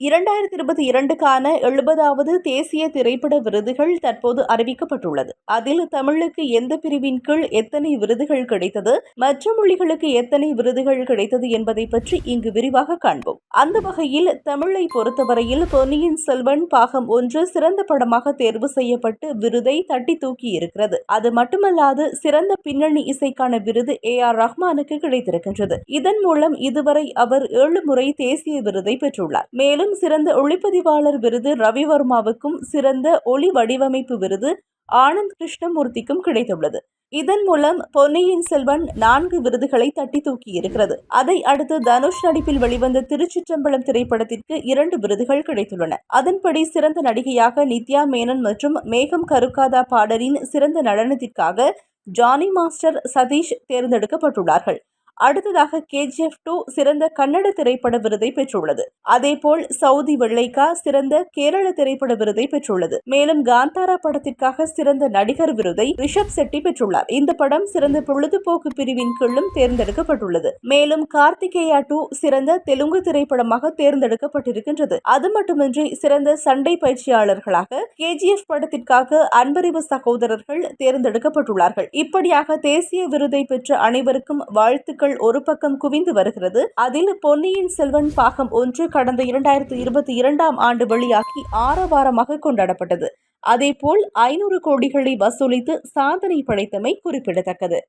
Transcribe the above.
இரண்டாயிரத்தி இருபத்தி இரண்டுக்கான எழுபதாவது தேசிய திரைப்பட விருதுகள் தற்போது அறிவிக்கப்பட்டுள்ளது. அதில் தமிழுக்கு எந்த பிரிவின் கீழ் எத்தனை விருதுகள் கிடைத்தது மற்ற மொழிகளுக்கு எத்தனை விருதுகள் கிடைத்தது என்பதை பற்றி இங்கு விரிவாக காண்போம். அந்த வகையில் தமிழை பொறுத்தவரையில் பொன்னியின் செல்வன் பாகம் ஒன்று சிறந்த படமாக தேர்வு செய்யப்பட்டு விருதை தட்டி தூக்கி இருக்கிறது. அது மட்டுமல்லாது சிறந்த பின்னணி இசைக்கான விருது ஏ ஆர் ரஹ்மானுக்கு கிடைத்திருக்கின்றது. இதன் மூலம் இதுவரை அவர் ஏழு முறை தேசிய விருதை பெற்றுள்ளார். மேலும் சிறந்த ஒளிப்பதிவாளர் விருது ரவிவர்மாவுக்கும் சிறந்த ஒளி வடிவமைப்பு விருது ஆனந்த் கிருஷ்ணமூர்த்திக்கும் கிடைத்துள்ளது. இதன் மூலம் பொன்னியின் செல்வன் நான்கு விருதுகளை தட்டி தூக்கி இருக்கிறது. அதை அடுத்து தனுஷ் நடிப்பில் வெளிவந்த திருச்சிற்றம்பலம் திரைப்படத்திற்கு இரண்டு விருதுகள் கிடைத்துள்ளன. அதன்படி சிறந்த நடிகையாக நித்யா மேனன் மற்றும் மேகம் கருக்காதா பாடலின் சிறந்த நடனத்திற்காக ஜானி மாஸ்டர் சதீஷ் தேர்ந்தெடுக்கப்பட்டுள்ளார்கள். அடுத்ததாக கேஜிஎஃப் டூ சிறந்த கன்னட திரைப்பட விருதை பெற்றுள்ளது. அதேபோல் சவுதி வெள்ளைக்கா சிறந்த கேரள திரைப்பட விருதை பெற்றுள்ளது. மேலும் காந்தாரா படத்திற்காக சிறந்த நடிகர் விருதை ரிஷப் செட்டி பெற்றுள்ளார். இந்த படம் சிறந்த பொழுதுபோக்கு பிரிவின் கீழும் தேர்ந்தெடுக்கப்பட்டுள்ளது. மேலும் கார்த்திகேயா டூ சிறந்த தெலுங்கு திரைப்படமாக தேர்ந்தெடுக்கப்பட்டிருக்கின்றது. அது மட்டுமின்றி சிறந்த சண்டை பயிற்சியாளர்களாக கேஜிஎஃப் படத்திற்காக அன்பறிவு சகோதரர்கள் தேர்ந்தெடுக்கப்பட்டுள்ளார்கள். இப்படியாக தேசிய விருதை பெற்ற அனைவருக்கும் வாழ்த்துக்கள். வாக்குகள் ஒரு பக்கம் குவிந்து வருகிறது. அதில் பொன்னியின் செல்வன் பாகம் ஒன்று கடந்த இரண்டாயிரத்தி இருபத்தி இரண்டாம் ஆண்டு வெளியாகி ஆரவாரமாக கொண்டாடப்பட்டது. அதேபோல் ஐநூறு கோடிகளை வசூலித்து சாதனை படைத்தமை குறிப்பிடத்தக்கது.